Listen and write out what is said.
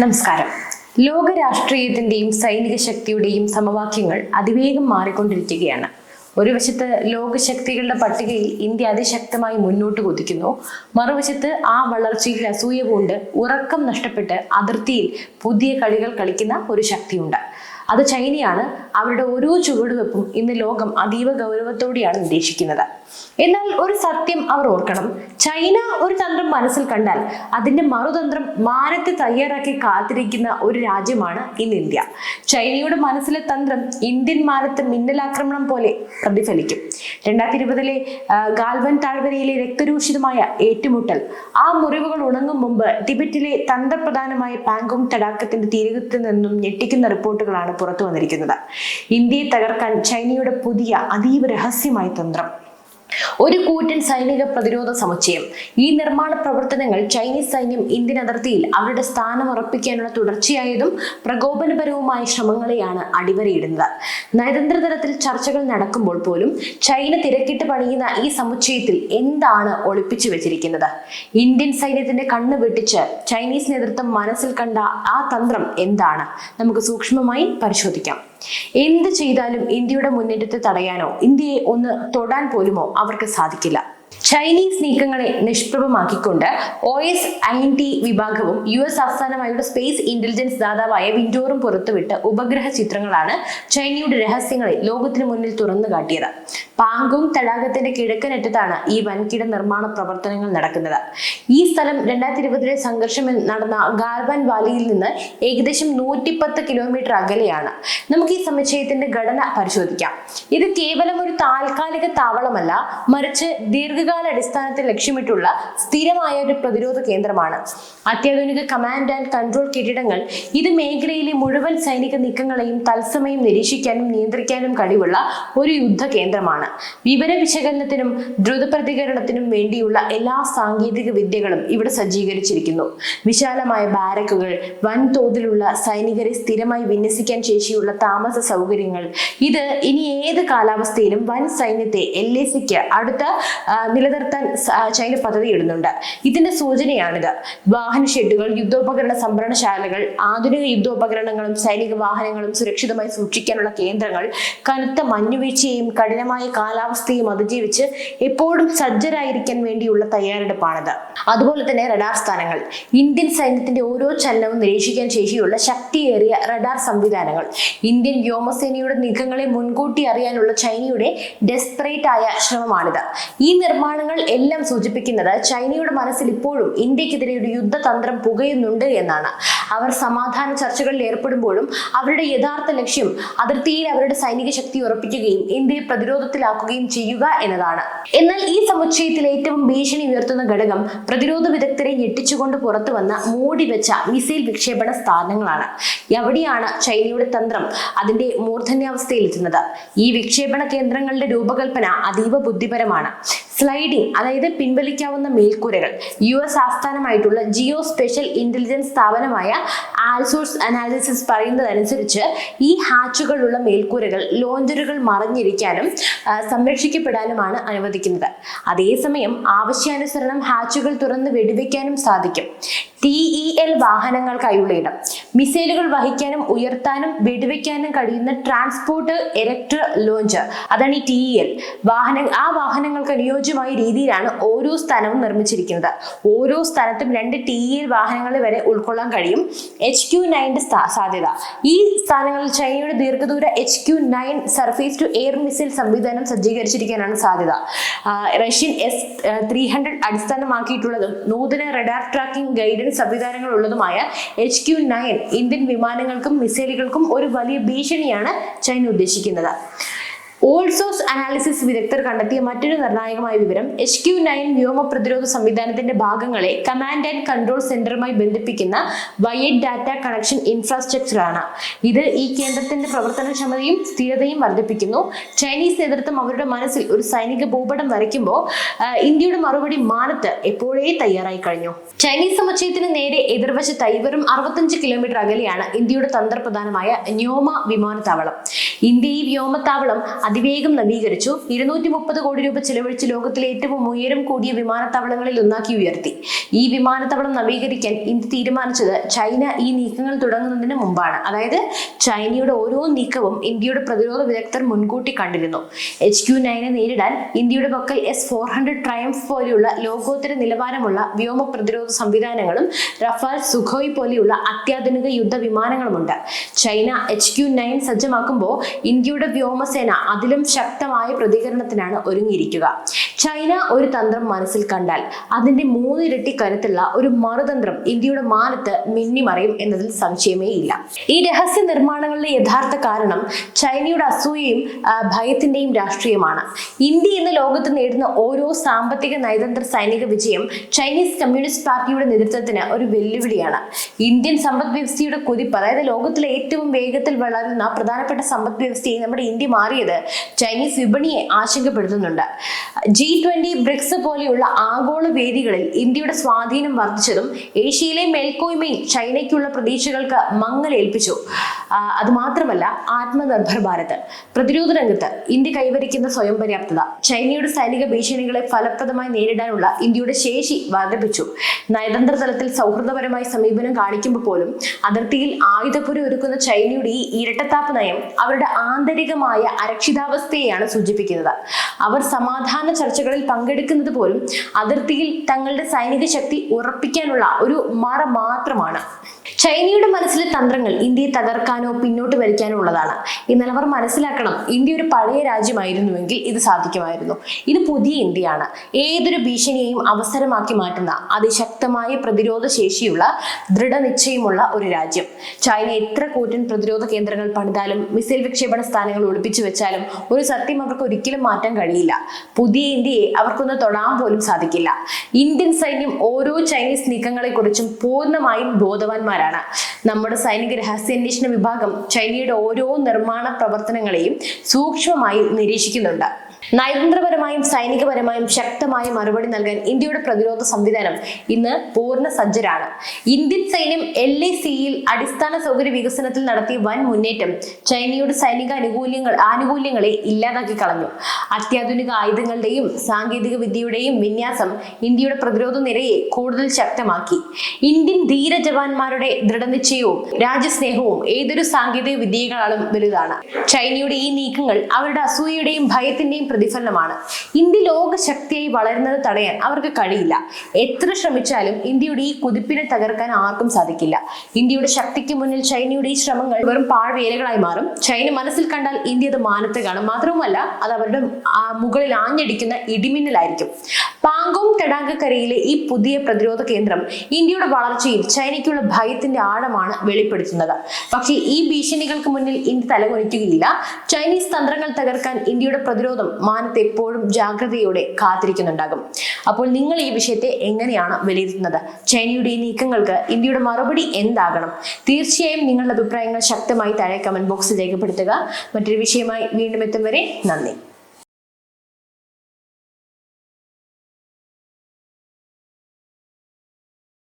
നമസ്കാരം. ലോക രാഷ്ട്രീയത്തിന്റെയും സൈനിക ശക്തിയുടെയും സമവാക്യങ്ങൾ അതിവേഗം മാറിക്കൊണ്ടിരിക്കുകയാണ്. ഒരു വശത്ത് ലോകശക്തികളുടെ പട്ടികയിൽ ഇന്ത്യ അതിശക്തമായി മുന്നോട്ട് കുതിക്കുന്നു. മറുവശത്ത് ആ വളർച്ചയിൽ അസൂയ കൊണ്ട് ഉറക്കം നഷ്ടപ്പെട്ട് അതിർത്തിയിൽ പുതിയ കളികൾ കളിക്കുന്ന ഒരു ശക്തിയുണ്ട്. അത് ചൈനയാണ്. അവരുടെ ഓരോ ചുവടുവെപ്പും ഇന്ന് ലോകം അതീവ ഗൗരവത്തോടെയാണ് നിരീക്ഷിക്കുന്നത് എന്നാൽ ഒരു സത്യം അവർ ഓർക്കണം. ചൈന ഒരു തന്ത്രം മനസ്സിൽ കണ്ടാൽ അതിന്റെ മറുതന്ത്രം മാനത്ത് തയ്യാറാക്കി കാത്തിരിക്കുന്ന ഒരു രാജ്യമാണ് ഇന്ന് ഇന്ത്യ. ചൈനയുടെ മനസ്സിലെ തന്ത്രം ഇന്ത്യൻ മാനത്ത് മിന്നലാക്രമണം പോലെ പ്രതിഫലിക്കും. രണ്ടായിരത്തി ഇരുപതിലെ ഗാൽവൻ താഴ്വരയിലെ രക്തരൂഷിതമായ ഏറ്റുമുട്ടൽ ആ മുറിവുകൾ ഉണങ്ങും മുമ്പ് ടിബറ്റിലെ തന്ത്രപ്രധാനമായ പാങ്കോങ് തടാകത്തിന്റെ തീരത്ത് നിന്നും ഞെട്ടിക്കുന്ന റിപ്പോർട്ടുകളാണ് പുറത്തു വന്നിരിക്കുന്നത്. ഇന്ത്യയെ തകർക്കാൻ ചൈനയുടെ പുതിയ അതീവ രഹസ്യമായ തന്ത്രം. ഒരു കൂറ്റൻ സൈനിക പ്രതിരോധ സമുച്ചയം. ഈ നിർമ്മാണ പ്രവർത്തനങ്ങൾ ചൈനീസ് സൈന്യം ഇന്ത്യൻ അതിർത്തിയിൽ അവരുടെ സ്ഥാനം ഉറപ്പിക്കാനുള്ള തുടർച്ചയായതും പ്രകോപനപരവുമായ ശ്രമങ്ങളെയാണ് അടിവരയിടുന്നത്. നയതന്ത്ര തലത്തിൽ ചർച്ചകൾ നടക്കുമ്പോൾ പോലും ചൈന തിരക്കിട്ട് പണിയുന്ന ഈ സമുച്ചയത്തിൽ എന്താണ് ഒളിപ്പിച്ചു വെച്ചിരിക്കുന്നത്? ഇന്ത്യൻ സൈന്യത്തിന്റെ കണ്ണ് വെട്ടിച്ച് ചൈനീസ് നേതൃത്വം മനസ്സിൽ കണ്ട ആ തന്ത്രം എന്താണ്? നമുക്ക് സൂക്ഷ്മമായി പരിശോധിക്കാം. എന്ത് ചെയ്താലും ഇന്ത്യയുടെ മുന്നേറ്റത്തെ തടയാനോ ഇന്ത്യയെ ഒന്ന് തൊടാൻ പോലുമോ അവർക്ക് സാധിക്കില്ല. ചൈനീസ് നീക്കങ്ങളെ നിഷ്പ്രഭമാക്കിക്കൊണ്ട് ഒ എസ് ഐ ടി വിഭാഗവും യു എസ് ആസ്ഥാനമായുള്ള സ്പേസ് ഇന്റലിജൻസ് ദാതാവായ വിൻഡോറും പുറത്തുവിട്ട ഉപഗ്രഹ ചിത്രങ്ങളാണ് ചൈനയുടെ രഹസ്യങ്ങളെ ലോകത്തിന് മുന്നിൽ തുറന്നു കാട്ടിയത്. പാങ്കോങ് തടാകത്തിന്റെ കിഴക്കനറ്റത്താണ് ഈ വൻകിട നിർമ്മാണ പ്രവർത്തനങ്ങൾ നടക്കുന്നത്. ഈ സ്ഥലം രണ്ടായിരത്തി ഇരുപതിലെ സംഘർഷം നടന്ന ഗാൽവാൻ വാലിയിൽ നിന്ന് ഏകദേശം നൂറ്റിപ്പത്ത് കിലോമീറ്റർ അകലെയാണ്. നമുക്ക് ഈ സമുച്ചയത്തിന്റെ ഘടന പരിശോധിക്കാം. ഇത് കേവലം ഒരു താൽക്കാലിക താവളമല്ല മറിച്ച് ദീർഘകാല അടിസ്ഥാനത്തിൽ ലക്ഷ്യമിട്ടുള്ള സ്ഥിരമായ ഒരു പ്രതിരോധ കേന്ദ്രമാണ്. അത്യാധുനിക കമാൻഡ് ആൻഡ് കൺട്രോൾ കെട്ടിടങ്ങൾ ഇത് മേഖലയിലെ മുഴുവൻ സൈനിക നീക്കങ്ങളെയും തത്സമയം നിരീക്ഷിക്കാനും നിയന്ത്രിക്കാനും കഴിവുള്ള ഒരു യുദ്ധ കേന്ദ്രമാണ്. വിവര വിശകലനത്തിനും ദ്രുത പ്രതികരണത്തിനും വേണ്ടിയുള്ള എല്ലാ സാങ്കേതിക വിദ്യകളും ഇവിടെ സജ്ജീകരിച്ചിരിക്കുന്നു. വിശാലമായ ബാരക്കുകൾ വൻതോതിലുള്ള സൈനികരെ സ്ഥിരമായി വിന്യസിക്കാൻ ശേഷിയുള്ള താമസ സൗകര്യങ്ങൾ ഇത് ഇനി ഏത് കാലാവസ്ഥയിലും വൻ സൈന്യത്തെ എൽ എ സിക്ക് അടുത്ത നിലനിർത്താൻ ചൈന പദ്ധതിയിടുന്നുണ്ട് ഇതിന്റെ സൂചനയാണിത്. വാഹന ഷെഡുകൾ യുദ്ധോപകരണ സംഭരണശാലകൾ ആധുനിക യുദ്ധോപകരണങ്ങളും സൈനിക വാഹനങ്ങളും സുരക്ഷിതമായി സൂക്ഷിക്കാനുള്ള കേന്ദ്രങ്ങൾ കനത്ത മഞ്ഞുവീഴ്ചയെയും കഠിനമായ കാലാവസ്ഥയും അതിജീവിച്ച് എപ്പോഴും സജ്ജരായിരിക്കാൻ വേണ്ടിയുള്ള തയ്യാറെടുപ്പാണിത്. അതുപോലെ തന്നെ റഡാർ സ്ഥാനങ്ങൾ. ഇന്ത്യൻ സൈന്യത്തിന്റെ ഓരോ ചലനവും നിരീക്ഷിക്കാൻ ശേഷിയുള്ള ശക്തിയേറിയ റഡാർ സംവിധാനങ്ങൾ. ഇന്ത്യൻ വ്യോമസേനയുടെ നീക്കങ്ങളെ മുൻകൂട്ടി അറിയാനുള്ള ചൈനയുടെ ഡെസ്പറേറ്റ് ആയ ശ്രമമാണിത്. ഈ നിർമ്മാണങ്ങൾ എല്ലാം സൂചിപ്പിക്കുന്നത് ചൈനയുടെ മനസ്സിൽ ഇപ്പോഴും ഇന്ത്യക്കെതിരെ ഒരു യുദ്ധതന്ത്രം പുകയുന്നുണ്ട് എന്നാണ്. അവർ സമാധാന ചർച്ചകളിൽ ഏർപ്പെടുമ്പോഴും അവരുടെ യഥാർത്ഥ ലക്ഷ്യം അതിർത്തിയിൽ അവരുടെ സൈനിക ശക്തി ഉറപ്പിക്കുകയും ഇന്ത്യയെ പ്രതിരോധത്തിലാക്കുകയും ചെയ്യുക എന്നതാണ്. എന്നാൽ ഈ സമുച്ചയത്തിൽ ഏറ്റവും ഭീഷണി ഉയർത്തുന്ന ഘടകം പ്രതിരോധ വിദഗ്ധരെ ഞെട്ടിച്ചുകൊണ്ട് പുറത്തു വന്ന മൂടി വെച്ച മിസൈൽ വിക്ഷേപണ സ്ഥാനങ്ങളാണ്. എവിടെയാണ് ചൈനയുടെ തന്ത്രം അതിന്റെ മൂർധന്യാവസ്ഥയിൽ എത്തുന്നത് ഈ വിക്ഷേപണ കേന്ദ്രങ്ങളുടെ രൂപകൽപ്പന അതീവ ബുദ്ധിപരമാണ്. സ്ലൈഡിംഗ് അതായത് പിൻവലിക്കാവുന്ന മേൽക്കൂരകൾ. യു എസ് ആസ്ഥാനമായിട്ടുള്ള ജിയോ സ്പെഷ്യൽ ഇന്റലിജൻസ് സ്ഥാപനമായ ആൽസോഴ്സ് അനാലിസിസ് പറയുന്നതനുസരിച്ച് ഈ ഹാച്ചുകളുള്ള മേൽക്കൂരകൾ ലോഞ്ചറുകൾ മറിഞ്ഞിരിക്കാനും സംരക്ഷിക്കപ്പെടാനുമാണ് അനുവദിക്കുന്നത്. അതേസമയം ആവശ്യാനുസരണം ഹാച്ചുകൾ തുറന്ന് വെടിവെക്കാനും സാധിക്കും. ടി ഇ എൽ വാഹനങ്ങൾക്കായുള്ള ഇടം. മിസൈലുകൾ വഹിക്കാനും ഉയർത്താനും വെടിവെക്കാനും കഴിയുന്ന ട്രാൻസ്പോർട്ട് എലക്ട്രോ ലോഞ്ചർ അതാണ് ഈ ടി ഇ എൽ വാഹന ആ വാഹനങ്ങൾക്ക് അനുയോജ്യമായ രീതിയിലാണ് ഓരോ സ്ഥലവും നിർമ്മിച്ചിരിക്കുന്നത്. ഓരോ സ്ഥലത്തും രണ്ട് ടി എൽ വാഹനങ്ങൾ വരെ ഉൾക്കൊള്ളാൻ കഴിയും. എച്ച് ക്യു നയന്റെ സാധ്യത. ഈ സ്ഥാനങ്ങളിൽ ചൈനയുടെ ദീർഘദൂര H Q nine surface to air missile സംവിധാനം സജ്ജീകരിച്ചിരിക്കാനാണ് സാധ്യത. റഷ്യൻ എസ് ത്രീ ഹൺഡ്രഡ് അടിസ്ഥാനമാക്കിയിട്ടുള്ളതും നൂതന റഡാർ ട്രാക്കിംഗ് ഗൈഡൻസ് സംവിധാനങ്ങൾ ഉള്ളതുമായ എച്ച് ക്യു നയൻ ഇന്ത്യൻ വിമാനങ്ങൾക്കും മിസൈലുകൾക്കും ഒരു വലിയ ഭീഷണിയാണ് ചൈന ഉദ്ദേശിക്കുന്നത്. ഓൾസോസ് അനാലിസിസ് വിദഗ്ധർ കണ്ടെത്തിയ മറ്റൊരു നിർണായകമായ വിവരം എച്ച് ക്യു നയൻ വ്യോമ പ്രതിരോധ സംവിധാനത്തിന്റെ ഭാഗങ്ങളെ കമാൻഡ് ആൻഡ് കൺട്രോൾ സെന്ററുമായി ബന്ധിപ്പിക്കുന്ന വയഡ് ഡാറ്റ കണക്ഷൻ ഇൻഫ്രാസ്ട്രക്ചറാണ് ഇത് ഈ കേന്ദ്രത്തിന്റെ പ്രവർത്തനക്ഷമതയും സ്ഥിരതയും വർദ്ധിപ്പിക്കുന്നു. ചൈനീസ് നേതൃത്വം അവരുടെ മനസ്സിൽ ഒരു സൈനിക ഭൂപടം വരയ്ക്കുമ്പോൾ ഇന്ത്യയുടെ മറുപടി മാനത്ത് എപ്പോഴേ തയ്യാറായി കഴിഞ്ഞു? ചൈനീസ് സമുച്ചയത്തിന് നേരെ എതിർവശത്തായി വെറും അറുപത്തഞ്ച് കിലോമീറ്റർ അകലെയാണ് ഇന്ത്യയുടെ തന്ത്രപ്രധാനമായ ന്യോമ വിമാനത്താവളം. ഇന്ത്യ ഈ വ്യോമത്താവളം അതിവേഗം നവീകരിച്ചു. ഇരുന്നൂറ്റി മുപ്പത് കോടി രൂപ ചെലവഴിച്ച് ലോകത്തിലെ ഏറ്റവും ഉയരം കൂടിയ വിമാനത്താവളങ്ങളിൽ ഒന്നാക്കി ഉയർത്തി. ഈ വിമാനത്താവളം നവീകരിക്കാൻ ഇന്ത്യ തീരുമാനിച്ചത് ചൈന ഈ നീക്കങ്ങൾ തുടങ്ങുന്നതിന് മുമ്പാണ്. അതായത് ചൈനയുടെ ഓരോ നീക്കവും ഇന്ത്യയുടെ പ്രതിരോധ വിദഗ്ധർ മുൻകൂട്ടി കണ്ടിരുന്നു. എച്ച് ക്യു നയനെ നേരിടാൻ ഇന്ത്യയുടെ പക്കൽ എസ് ഫോർ ഹൺഡ്രഡ് ട്രയംഫ് പോലെയുള്ള ലോകോത്തര നിലവാരമുള്ള വ്യോമ പ്രതിരോധ സംവിധാനങ്ങളും റഫാൽ സുഖോയ് പോലെയുള്ള അത്യാധുനിക യുദ്ധ വിമാനങ്ങളുമുണ്ട്. ചൈന എച്ച് ക്യു നയൻ സജ്ജമാക്കുമ്പോൾ ഇന്ത്യയുടെ വ്യോമസേന അതിലും ശക്തമായ പ്രതികരണത്തിനാണ് ഒരുങ്ങിയിരിക്കുക. ചൈന ഒരു തന്ത്രം മനസ്സിൽ കണ്ടാൽ അതിന്റെ മൂന്നിരട്ടി കരുത്തുള്ള ഒരു മറുതന്ത്രം ഇന്ത്യയുടെ മാനത്ത് മിന്നിമറയും എന്നതിൽ സംശയമേ ഇല്ല. ഈ രഹസ്യ നിർമ്മാണങ്ങളുടെ യഥാർത്ഥ കാരണം ചൈനയുടെ അസൂയയും ഭയത്തിന്റെയും രാഷ്ട്രീയമാണ്. ഇന്ത്യ ഇന്ന് ലോകത്ത് നേടുന്ന ഓരോ സാമ്പത്തിക നയതന്ത്ര സൈനിക വിജയം ചൈനീസ് കമ്മ്യൂണിസ്റ്റ് പാർട്ടിയുടെ നേതൃത്വത്തിന് ഒരു വെല്ലുവിളിയാണ്. ഇന്ത്യൻ സമ്പദ് വ്യവസ്ഥയുടെ കുതിപ്പ് അതായത് ലോകത്തിലെ ഏറ്റവും വേഗത്തിൽ വളരുന്ന പ്രധാനപ്പെട്ട സമ്പദ് വ്യവസ്ഥയെ നമ്മുടെ ഇന്ത്യ മാറിയത് ചൈനീസ് വിപണിയെ ആശങ്കപ്പെടുത്തുന്നുണ്ട്. ജി ട്വന്റി ബ്രിക്സ് പോലെയുള്ള ആഗോള വേദികളിൽ ഇന്ത്യയുടെ സ്വാധീനം വർദ്ധിച്ചതും ഏഷ്യയിലെ മേൽക്കോയ്മയിൽ ചൈനയ്ക്കുള്ള പ്രതീക്ഷകൾക്ക് മങ്ങലേൽപ്പിച്ചു അതുമാത്രമല്ല അത് മാത്രമല്ല ആത്മനിർഭർ ഭാരത്. പ്രതിരോധ രംഗത്ത് ഇന്ത്യ കൈവരിക്കുന്ന സ്വയം പര്യാപ്തത ചൈനയുടെ സൈനിക ഭീഷണികളെ ഫലപ്രദമായി നേരിടാനുള്ള ഇന്ത്യയുടെ ശേഷി വർദ്ധിപ്പിച്ചു. നയതന്ത്ര തലത്തിൽ സൗഹൃദപരമായ സമീപനം കാണിക്കുമ്പോൾ പോലും അതിർത്തിയിൽ ആയുധപ്പുര ഒരുക്കുന്ന ചൈനയുടെ ഈ ഇരട്ടത്താപ്പ് നയം അവരുടെ ആന്തരികമായ അരക്ഷിതാവസ്ഥയെയാണ് സൂചിപ്പിക്കുന്നത്. അവർ സമാധാന ചർച്ചകളിൽ പങ്കെടുക്കുന്നത് പോലും അതിർത്തിയിൽ തങ്ങളുടെ സൈനിക ശക്തി ഉറപ്പിക്കാനുള്ള ഒരു മറ മാത്രമാണ്. ചൈനയുടെ മനസ്സിലെ തന്ത്രങ്ങൾ ഇന്ത്യയെ തകർക്കാനോ പിന്നോട്ട് വലിക്കാനോ ഉള്ളതാണ്. എന്നാൽ അവർ മനസ്സിലാക്കണം ഇന്ത്യ ഒരു പഴയ രാജ്യമായിരുന്നുവെങ്കിൽ ഇത് സാധിക്കുമായിരുന്നു. ഇത് പുതിയ ഇന്ത്യയാണ്. ഏതൊരു ഭീഷണിയെയും അവസരമാക്കി മാറ്റുന്ന അതിശക്തമായ പ്രതിരോധ ശേഷിയുള്ള ദൃഢനിശ്ചയമുള്ള ഒരു രാജ്യം. ചൈന എത്ര കൂറ്റൻ പ്രതിരോധ കേന്ദ്രങ്ങൾ പണിതാലും മിസൈൽ വിക്ഷേപണ സ്ഥാനങ്ങൾ ഒളിപ്പിച്ചു വെച്ചാലും ഒരു സത്യം അവർക്ക് ഒരിക്കലും മാറ്റാൻ കഴിയില്ല. പുതിയ ഇന്ത്യയെ അവർക്കൊന്ന് തൊടാൻ പോലും സാധിക്കില്ല. ഇന്ത്യൻ സൈന്യം ഓരോ ചൈനീസ് നീക്കങ്ങളെക്കുറിച്ചും പൂർണമായും ബോധവാന്മാരാണ്. നമ്മുടെ സൈനിക രഹസ്യാന്വേഷണ വിഭാഗം ചൈനയുടെ ഓരോ നിർമ്മാണ പ്രവർത്തനങ്ങളെയും സൂക്ഷ്മമായി നിരീക്ഷിക്കുന്നുണ്ട്. നയതന്ത്രപരമായും സൈനികപരമായും ശക്തമായ മറുപടി നൽകാൻ ഇന്ത്യയുടെ പ്രതിരോധ സംവിധാനം ഇന്ന് പൂർണ സജ്ജരാണ് ഇന്ത്യൻ സൈന്യം എൽ എ സിയിൽ അടിസ്ഥാന സൗകര്യ വികസനത്തിൽ നടത്തിയ വൻ മുന്നേറ്റം ചൈനയുടെ സൈനിക അനുകൂല്യങ്ങൾ ആനുകൂല്യങ്ങളെ ഇല്ലാതാക്കി കളഞ്ഞു. അത്യാധുനിക ആയുധങ്ങളുടെയും സാങ്കേതിക വിദ്യയുടെയും വിന്യാസം ഇന്ത്യയുടെ പ്രതിരോധ നിരയെ കൂടുതൽ ശക്തമാക്കി. ഇന്ത്യൻ ധീര ജവാന്മാരുടെ ദൃഢനിശ്ചയവും രാജ്യസ്നേഹവും ഏതൊരു സാങ്കേതിക വിദ്യകളാലും വലുതാണ്. ചൈനയുടെ ഈ നീക്കങ്ങൾ അവരുടെ അസൂയയുടെയും ഭയത്തിന്റെയും പ്രതിഫലനമാണ്. ഇന്ത്യ ലോക ശക്തിയായി വളരുന്നത് തടയാൻ അവർക്ക് കഴിയില്ല. എത്ര ശ്രമിച്ചാലും ഇന്ത്യയുടെ ഈ കുതിപ്പിനെ തകർക്കാൻ ആർക്കും സാധിക്കില്ല. ഇന്ത്യയുടെ ശക്തിക്ക് മുന്നിൽ ചൈനയുടെ ഈ ശ്രമങ്ങൾ വെറും പാഴ്വേലകളായി മാറും. ചൈന മനസ്സിൽ കണ്ടാൽ ഇന്ത്യ അത് മാനത്ത് കാണും. മാത്രവുമല്ല അത് അവരുടെ മുകളിൽ ആഞ്ഞടിക്കുന്ന ഇടിമിന്നലായിരിക്കും. പാങ്കോങ് തടാകക്കരയിലെ ഈ പുതിയ പ്രതിരോധ കേന്ദ്രം ഇന്ത്യയുടെ വളർച്ചയിൽ ചൈനയ്ക്കുള്ള ഭയത്തിന്റെ ആഴമാണ് വെളിപ്പെടുത്തുന്നത്. പക്ഷേ ഈ ഭീഷണികൾക്ക് മുന്നിൽ ഇന്ത്യ തലകുനിക്കുകയില്ല. ചൈനീസ് തന്ത്രങ്ങൾ തകർക്കാൻ ഇന്ത്യയുടെ പ്രതിരോധം മാനത്ത് എപ്പോഴും ജാഗ്രതയോടെ കാത്തിരിക്കുന്നുണ്ടാകും. അപ്പോൾ നിങ്ങൾ ഈ വിഷയത്തെ എങ്ങനെയാണ് വിലയിരുത്തുന്നത്? ചൈനയുടെ ഈ നീക്കങ്ങൾക്ക് ഇന്ത്യയുടെ മറുപടി എന്താകണം? തീർച്ചയായും നിങ്ങളുടെ അഭിപ്രായങ്ങൾ ശക്തമായി താഴെ കമന്റ് ബോക്സിൽ രേഖപ്പെടുത്തുക. മറ്റൊരു വിഷയമായി വീണ്ടും എത്തും വരെ നന്ദി.